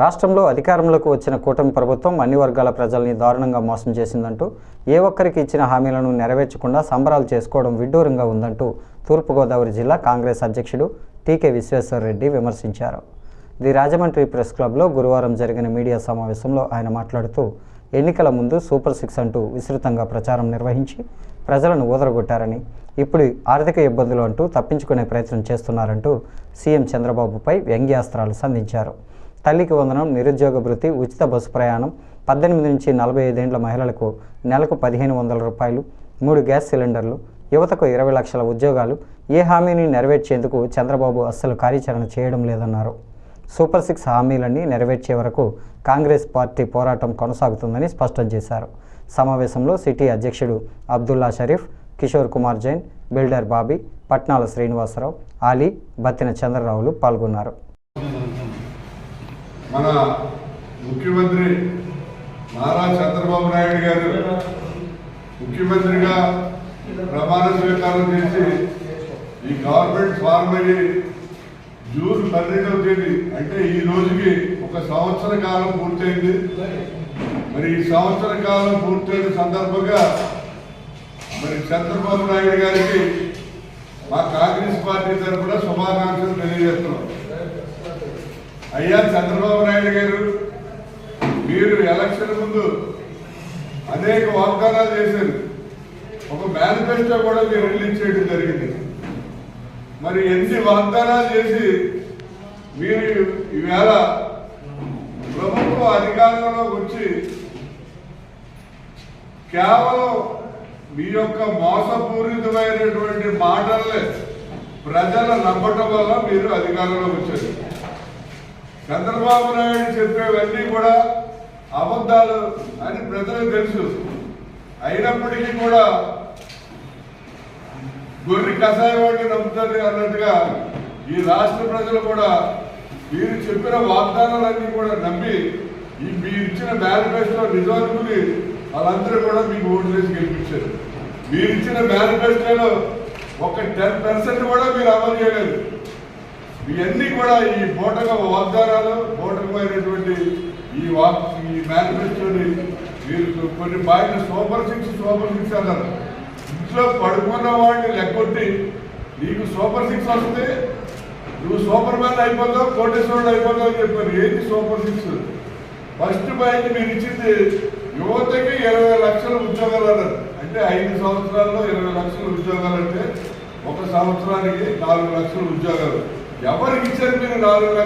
రాష్ట్రంలో అధికారంలోకి వచ్చిన కూటమి ప్రభుత్వం అన్ని వర్గాల ప్రజల్ని దారుణంగా మోసం చేసిందంటూ ఏ ఒక్కరికి ఇచ్చిన హామీలను నెరవేర్చకుండా సంబరాలు చేసుకోవడం విడ్డూరంగా ఉందంటూ తూర్పుగోదావరి జిల్లా కాంగ్రెస్ అధ్యక్షుడు టీకే విశ్వేశ్వరరెడ్డి విమర్శించారు. ది రాజమండ్రి ప్రెస్ క్లబ్లో గురువారం జరిగిన మీడియా సమావేశంలో ఆయన మాట్లాడుతూ ఎన్నికల ముందు సూపర్ సిక్స్ అంటూ విస్తృతంగా ప్రచారం నిర్వహించి ప్రజలను ఊదరగొట్టారని ఇప్పుడు ఆర్థిక ఇబ్బందులు అంటూ తప్పించుకునే ప్రయత్నం చేస్తున్నారంటూ సీఎం చంద్రబాబుపై వ్యంగ్యాస్త్రాలు సంధించారు. తల్లికి వందనం నిరుద్యోగ భృతి ఉచిత బస్సు ప్రయాణం పద్దెనిమిది నుంచి నలభై ఐదేండ్ల మహిళలకు నెలకు పదిహేను వందల రూపాయలు మూడు గ్యాస్ సిలిండర్లు యువతకు ఇరవై లక్షల ఉద్యోగాలు ఏ హామీని నెరవేర్చేందుకు చంద్రబాబు అస్సలు కార్యాచరణ చేయడం లేదన్నారు. సూపర్ సిక్స్ హామీలన్నీ నెరవేర్చే వరకు కాంగ్రెస్ పార్టీ పోరాటం కొనసాగుతుందని స్పష్టం చేశారు. సమావేశంలో సిటీ అధ్యక్షుడు అబ్దుల్లా షరీఫ్ కిషోర్ కుమార్ జైన్ బిల్డర్ బాబీ పట్నాల శ్రీనివాసరావు ఆలీ బత్తిన చంద్రరావులు పాల్గొన్నారు. మన ముఖ్యమంత్రి నారా చంద్రబాబు నాయుడు గారు ముఖ్యమంత్రిగా ప్రమాణ స్వీకారం చేసి ఈ గవర్నమెంట్ ఫార్మ్ అయ్యి జూన్ పన్నెండవ తేదీ అంటే ఈ రోజుకి ఒక సంవత్సర కాలం పూర్తయింది. మరి ఈ సంవత్సర కాలం పూర్తయిన సందర్భంగా మరి చంద్రబాబు నాయుడు గారికి మా కాంగ్రెస్ పార్టీ తరఫున శుభాకాంక్షలు తెలియజేస్తున్నాం అయ్యా చంద్రబాబు నాయుడు గారు మీరు ఎలక్షన్ ముందు అనేక వాగ్దానాలు చేశారు. ఒక మేనిఫెస్టో కూడా మీరు రిలీజ్ చేయడం జరిగింది. మరి ఎన్ని వాగ్దానాలు చేసి మీరు ఈవేళ ప్రభుత్వ అధికారంలో వచ్చి కేవలం మీ యొక్క మోసపూరితమైనటువంటి మాటలే ప్రజలు నమ్మటం వల్ల మీరు అధికారంలోకి వచ్చారు. చంద్రబాబు నాయుడు చెప్పేవన్నీ కూడా అబద్ధాలు అని ప్రజలకు తెలుసు. అయినప్పటికీ కూడా గొర్రె కషాయం వాడిని నమ్ముతుంది అన్నట్టుగా ఈ రాష్ట్ర ప్రజలు కూడా మీరు చెప్పిన వాగ్దానాలన్నీ కూడా నమ్మి ఈ మీరు ఇచ్చిన మేనిఫెస్టో నిజానుకుని వాళ్ళందరూ కూడా మీకు ఓటు వేసి గెలిపించారు. మీరు ఇచ్చిన మేనిఫెస్టోలో ఒక టెన్ పర్సెంట్ కూడా మీరు అమలు చేయలేదు. ఇవన్నీ కూడా ఈ బోటక వాగ్దానాలు బోటకమైనటువంటి ఈ వాక్ ఈ మేనిఫెస్టోని మీరు కొన్ని బాగా సూపర్ సిక్స్ సూపర్ సిక్స్ అన్నారు. ఇంట్లో పడుకున్న వాడిని లెక్కొట్టి నీకు సూపర్ సిక్స్ వస్తుంది నువ్వు సూపర్ మ్యాన్ అయిపోతావు కోటేశ్వరుడు అయిపోతావు అని చెప్పారు. ఏంటి సూపర్ సిక్స్ ఫస్ట్ పాయింట్ మీరు ఇచ్చింది యువతకి ఇరవై లక్షల ఉద్యోగాలు అన్నారు. అంటే ఐదు సంవత్సరాల్లో ఇరవై లక్షల ఉద్యోగాలు అంటే ఒక సంవత్సరానికి నాలుగు లక్షల ఉద్యోగాలు. ఎవరికి ఇచ్చారు మీరు నాలుగు